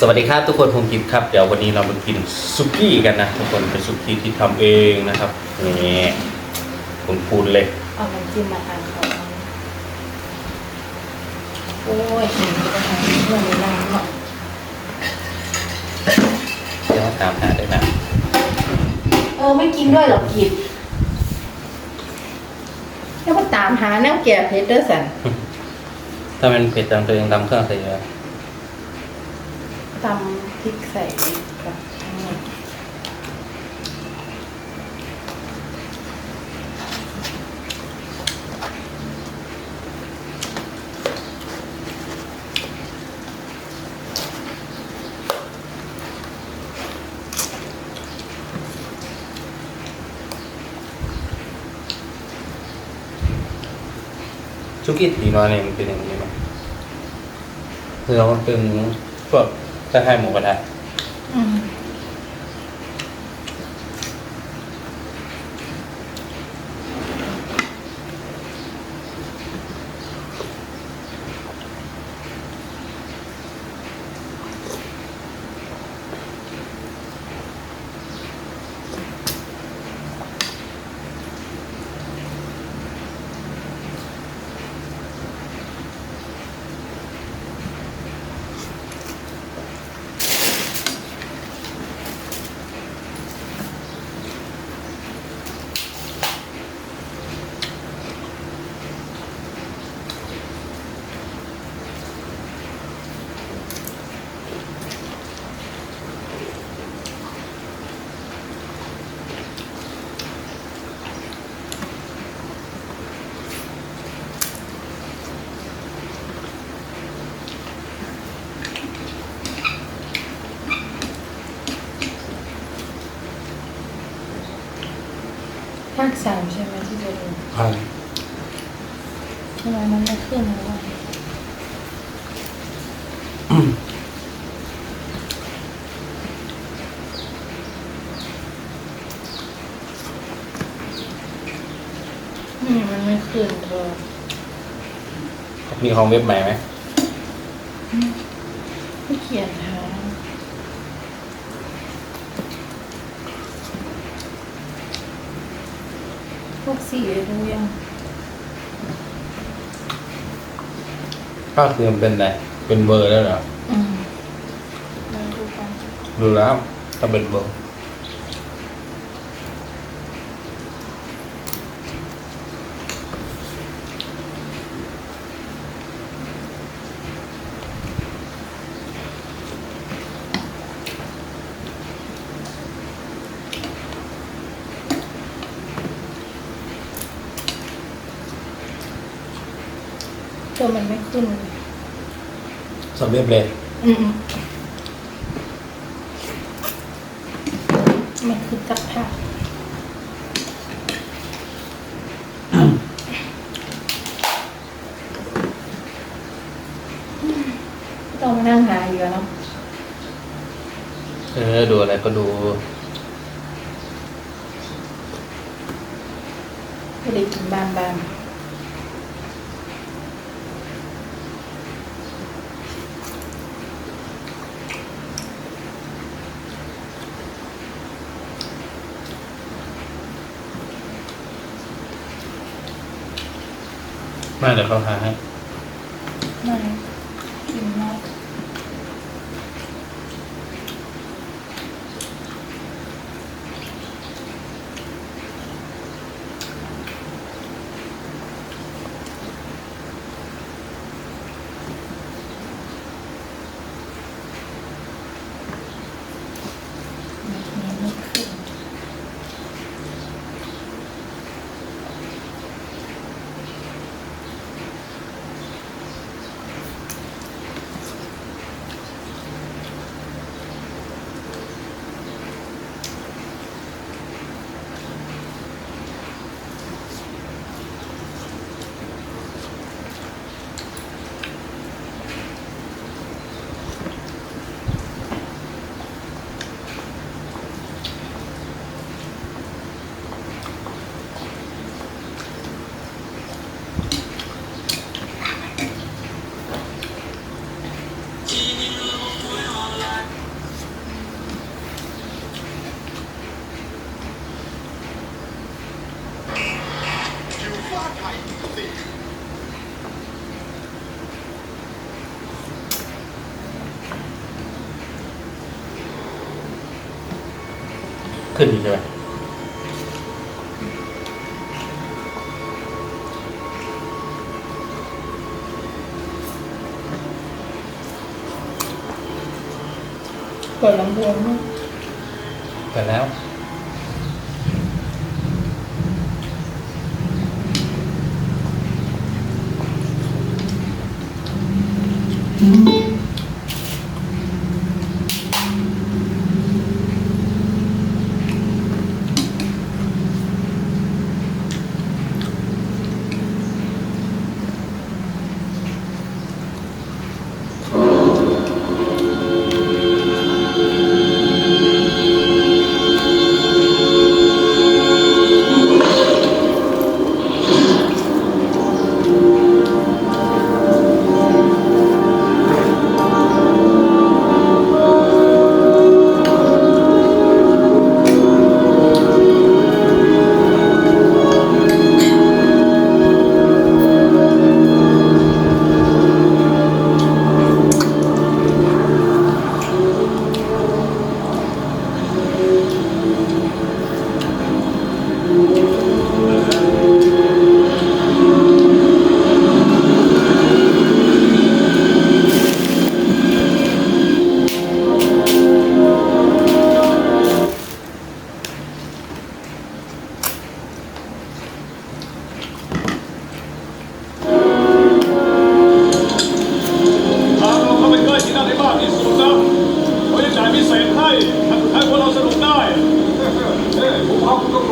สวัสดีครับทุกคนผมกิฟครับเดี๋ยววันนี้เรามากินซุกี้กันนะทุกคนเป็นซุกี้ที่ทำเองนะครับนี่คุณพูดเลยเอาน้ำจิ้มมาทานก่อนโอ้ยหิวจะทานเรื่องนี้นานหน่อยเดี๋ยวตามหาได้นะเออไม่กินด้วยเหรอกินแล้วก็ตามหาแนวแก่เพชรเดอร์สันถ้ามันเผ็ดจังตัวเองตำเครื่องใส่เยอะ ตำพริกใส่กับทั้งหมดซุกี้ตีนอยเนี่ยมันเป็นอย่างนี้ไหมคือเราเป็นพวก คล้ายๆหมูกระทะำไมมันไม่ขึ้นเลยวะอืมมันไม่ขึ้นเธอมีของเว็บใหม่ไหมไม่เขียนหาพวกสีรู้ยัง ก็คือมันเป็นอะไรเป็นเบอร์แล้วเหรออืมมาดูกันดูแล้วถ้าเป็นเบอร์ตัวมันไม่ขึ้นเลย สำเร็จเลยอืมมันคือจักผ้าต้องมานั่งหาอยู่อะเนาะเออ ดูอะไรก็ดูไม่ได้กินบ้านบ้าน ไม่เดี๋ยวเขาหาให้ ไม่ ขึ้นใช่ไหมเปิดลำโพงไหมเปิดแล้ว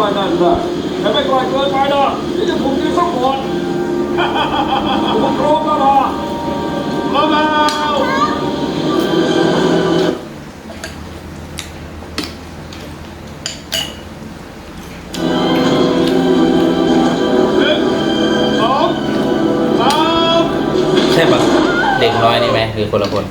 ว่านั่นว่าแต่ไม่กล่อยเกินไปหรอกนี่จะผูกยืนสักคนผมพร้อมแล้วนะมาแล้วใช่ปะเด็กน้อยนี่ไหมหรือคนละคน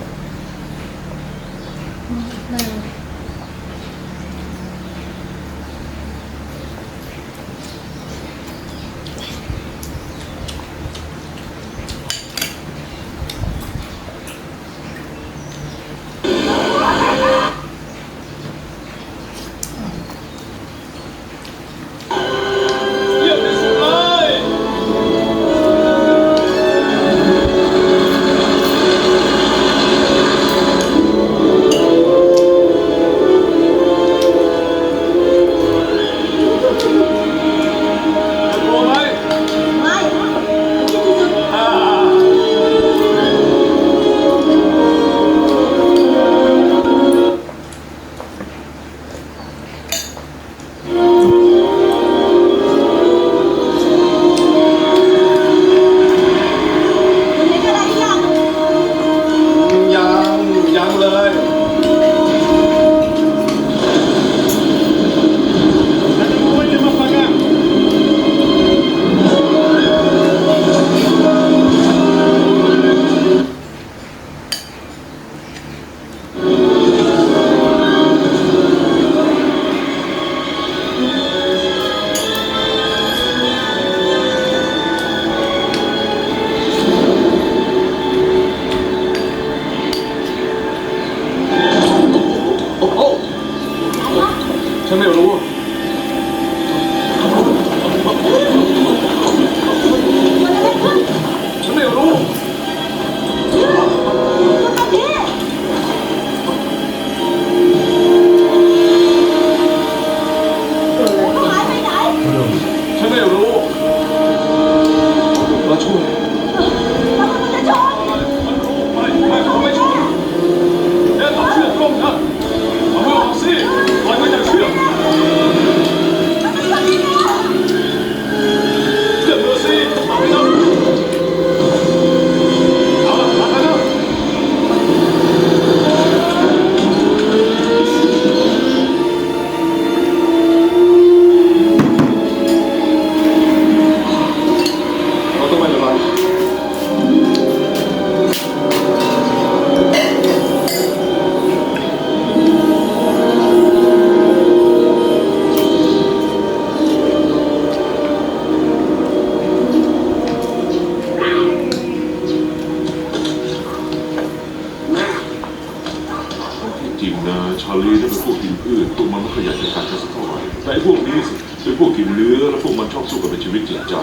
ริงๆนะชาลีเนี่ยเป็นพวกกินพืชพวกมันไม่ค่อยอยากจะกัดกันสักเท่าไหร่แต่ไอ้พวกนี้สิเป็นพวกกินเนื้อแล้วพวกมันชอบสู้กันเป็นชีวิตจิตใจ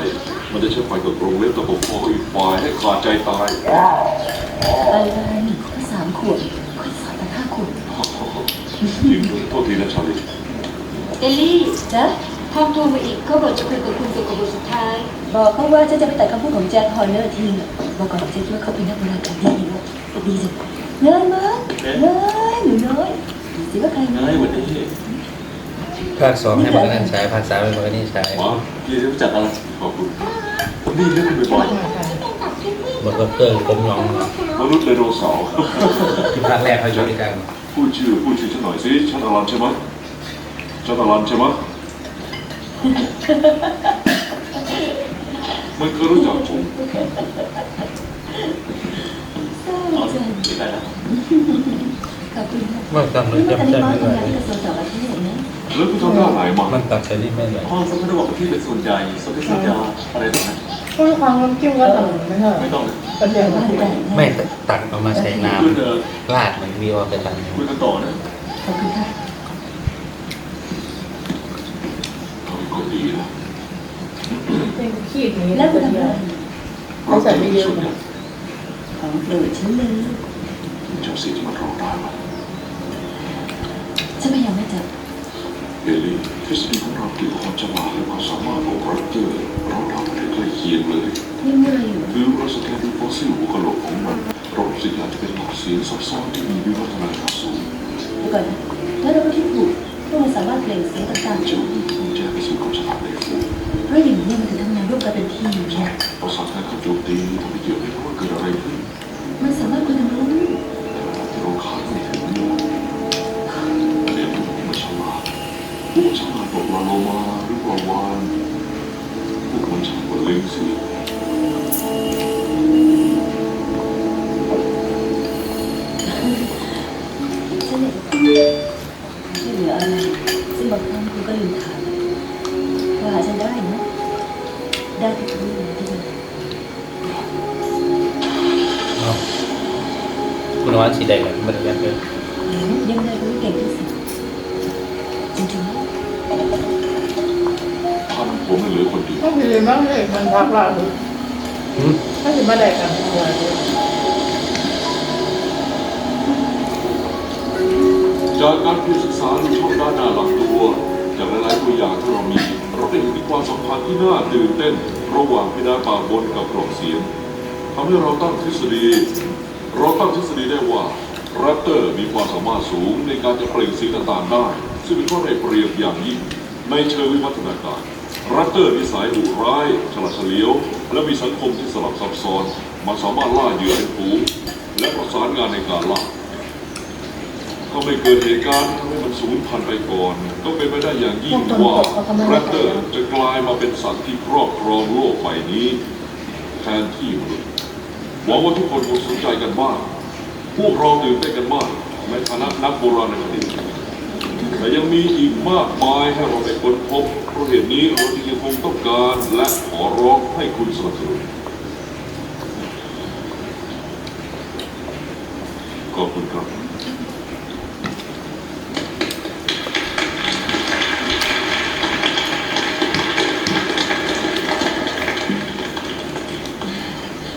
มันจะใช้ไฟกับกรงเล็บตะปบคออีกฝ่ายให้ขาดใจตายไปเลยหนึ่งข้อสามขวดข้อสามแต่ห้าขวดจริงด้วยโทษทีนะชาลีเอลลี่จ๊ะทอมโทรมาอีกเขาบอกจะคุยกับคุณเกี่ยวกับบทสุดท้าย บอกเขาว่าฉันจะไปตัดคำพูดของแจ็คฮอร์เนอร์ทิ้งบอกก่อนฉันคิดว่าเขาเป็นนักโบราณคดีนะดีจัง เนยมั้งเนยหนูน้อยดูสิว่าใครเฮ้ยวันนี้ภาคสองให้มันนั่นใช้ภาคสามให้มันนี่ใช้มาพี่รู้จักอะไรขอบคุณนี่เรียกคุณบ่อยบทเตอร์ผมน้องๆมนุษย์ไดโนเสาร์ที่ภาคแรกเขาอยู่ด้วยกันพูดชื่อพูดชื่อฉันหน่อยสิฉันอลันใช่ไหมฉันอลันใช่ไหมมันเคยรู้จักผม เอาสิไม่ได้แล้วขอบคุณค่ะเมื่อตอนนี่นี้มันตอนจำนี้ได้มาไม่ทำงานได้ที่กระทรวงต่างประเทศนะแล้วคุณทำหน้าไหนมามันตัดแต่นี่ไม่ได้พ่อเขาไม่ได้บอกว่าพี่เป็นส่วนใหญ่ส่วนที่ส่วนใหญ่อะไรตรงนั้นพวกความน้ำจิ้มก็ทำไม่ใช่ไม่ต้องกระเทียมบ้านแต่ไม่ตัดออกมาใช้น้คุยเออำราดมันวิวเอาไปตัดคุยกันต่อนะขอบคุณค่ะเขาเป็นคนดีนะเป็นขีดนี้แล้วกคุระณทำเทีอะยไรมเขาใส่ไม่เยอะส่วนใหนะญ่ ของโปรดฉันเลยเจ้าสิ่งที่มันร้องได้มาฉันพยายามไม่จับเอลี่ทฤษฎีของเราเกี่ยวกับความฉลาดและความสามารถของรัปเตอร์เราทำได้ใกล้เคียงเลยนี่เมื่อยอยู่คือเราสแกนดูฟอสซิลหัวกะโหลกของมันเรารู้สึกอยากจะเป็นหลอดเสียงซับซ้อนที่มีวิวัฒนาการสูงเดี๋ยวก่อนนะแล้วเราก็ที่ถูกพวกมันสามารถเปล่งเสียงต่างๆเจ้ามีกุญแจไปสู่ความฉลาดในฝูงเพราะอย่างนี้มันถึงทำงานร่วมกันเป็นทีมเนี่ยประสานการขับโจมตีทำให้เกี่ยวไม่รู้ว่าเกิดอะไรขึ้น มันสามารถคุยกันรู้แต่เราดไม่ถึงเรียนรู้มันฉลาดพวกมันฉลาดกว่าปลาโลมาหรือปลาวานพวกมันฉลาดกว่าลิงสิ มันจะเป็นยังได้รู้เก่งที่สุดจริงๆนะท่านผมไม่เหลือคนเดียวต้องมีบ้างเลยมันพักละหรือถ้าถึงมาแดกกันหัวเลยจากการเรียนศึกษาในช่องด้านหน้าลำตัวจากหลายๆตัวอย่างที่เรามีเราได้เห็นถึงความสัมพันธ์ที่น่าตื่นเต้น ระหว่างเพดานปากบนกับกล่องเสียงทำให้เราตั้งทฤษฎีเราตั้งทฤษฎีได้ว่า แรปเตอร์มีความสามารถสูงในการจะเปล่งเสียงต่างๆได้ ซึ่งเป็นข้อได้เปรียบอย่างยิ่งในเชิงวิวัฒนาการ แรปเตอร์มีสายดุร้ายฉลาดเฉลียว และมีสังคมที่สลับซับซ้อน มันสามารถล่าเหยื่อเป็นฝูงและประสานงานในการล่าก็ไม่เกิดเหตุการณ์ที่ทำให้มันสูญพันธุ์ไปก่อน ก็เป็นไปได้อย่างยิ่งว่าแรปเตอร์จะกลายมาเป็นสัตว์ที่ครอบครองโลกใบนี้แทนที่มนุษย์หวังว่าทุกคนคงสนใจกันบ้าง พวกเราตื่นเต้นกันมากในฐานะนักโบราณคดีแต่ยังมีอีกมากมายให้เราได้ค้นพบเพราะเหตุนี้เราจึงยังคงต้องการและขอร้องให้คุณสนับสนุนขอบคุณครับ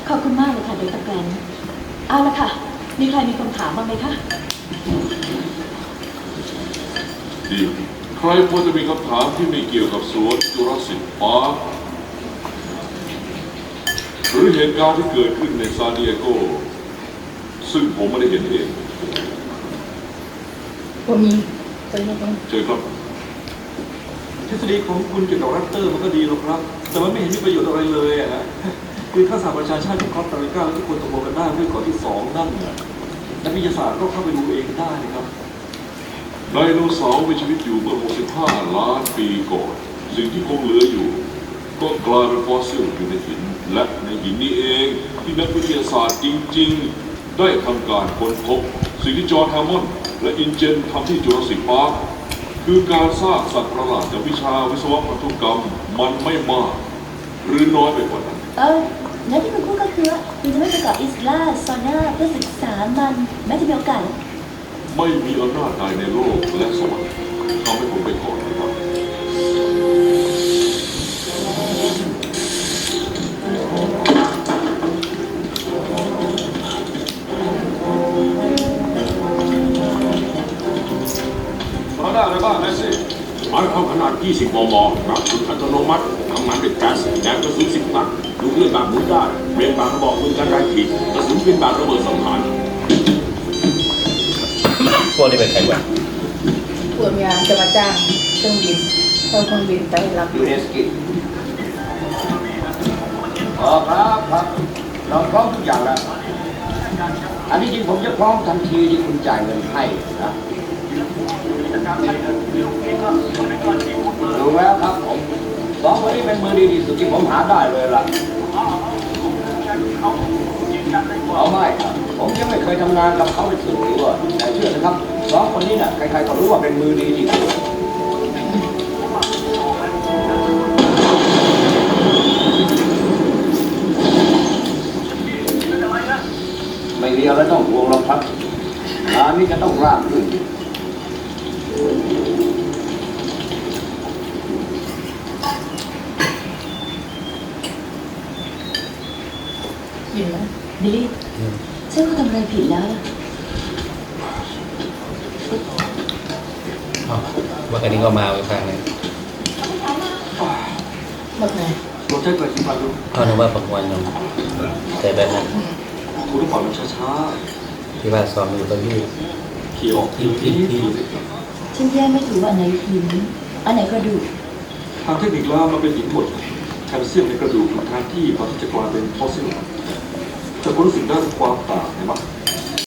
ขอบคุณมากเลยค่ะเดรแกรนเอาละค่ะ มีใครมีคำถามบ้างไหมคะ ดีใครควรจะมีคำถามที่ไม่เกี่ยวกับสวนจุรศิลป์ปาร์คหรือเหตุการณ์ที่เกิดขึ้นในซานดิเอโก ซึ่งผมไม่ได้เห็นเองก็มีใช่ไหมครับเชิญครับ ทฤษฎีของคุณเกี่ยวกับแรปเตอร์มันก็ดีหรอกครับ แต่มันไม่เห็นมีประโยชน์อะไรเลยอะฮะ คือถ้าสหประชาชาติของคอสตาริกาทุกคนตกลงกันได้เรื่องก่อนที่สองนั่นน่ะนักวิทยาศาสตร์ก็เข้าไปดูเองได้นะครับไดโนเสาร์มีชีวิตอยู่เมื่อ 65 ล้านปีก่อน สิ่งที่คงเหลืออยู่ ก็กลายเป็นฟอสซิลอยู่ในหิน และในหินนี้เอง ที่นักวิทยาศาสตร์จริง ๆ ได้ทำการค้นพบ สิ่งที่จอร์นแฮมมอนด์และอินเจนทำที่จุลศิลป์ปาร์คคือการสร้างสัตว์ประหลาดจากวิชาวิศวพันธุกรรมมันไม่มาก หรือน้อยไปกว่านั้นเออ แล้วที่คุณพูดก็คือว่าคุณจะไม่ไปเกาะอิสลาโซน่าเพื่อศึกษามันแม้จะมีโอกาสไม่มีอำนาจใดในโลกและสวรรค์ทำให้ผมไปก่อนนะครับเราได้อะไรบ้างแมสซี่หมายความขนาด 20 มมกระสุนอัตโนมัติทำงานด้วยแก๊สแรงกระสุน10นัดลูก เลื่อนแบบหมุนได้เบรกแบบกระบอกปืนกันแรงขีดกระสุนเป็นแบบระเบิดสังหารพวกนี้เป็นใครวะพวกงานจะมาจ้างเครื่องบินเอาเครื่องบินไปรับยูเนสกิอ๋อครับครับเราพร้อมทุกอย่างแล้ว อันนี้จริงผมจะพร้อมทันทีที่คุณจ่ายเงินให้นะดูแล้วครับผมสองคนนี้เป็นมือดีที่สุดที่ผมหาได้เลยล่ะ ทำงานกับเขาเป็นส่วนตัวแต่เชื่อนะครับสองคนนี้น่ะใครๆก็รู้ว่าเป็นมือดีที่สุดไม่มีอะไรต้องห่วงหรอกครับงานนี้จะต้องราบรื่นกินไหมบิลลี่ ฉันก็ทำอะไรผิดแล้วล่ะอ้าวว่ากันนี้ก็มาไว้ฟังเลยบักไหนลองใช้กระชิบฟันดูเขานึกว่าปักวันนมแต่แบบนั้นคุณต้องปล่อยมันช้าที่ว่าซ้อมอยู่กับพี่ๆขี่ออกทีทีทีสิฉันแยกไม่ถูกว่าอันไหนหิน อันไหนกระดูก ทางเทคนิคแล้วมันเป็นหินหมดแคลเซียมในกระดูกทางที่พอที่จะกลายเป็นฟอสซิล จะรู้สึกได้ถึงความต่างเห็นไหม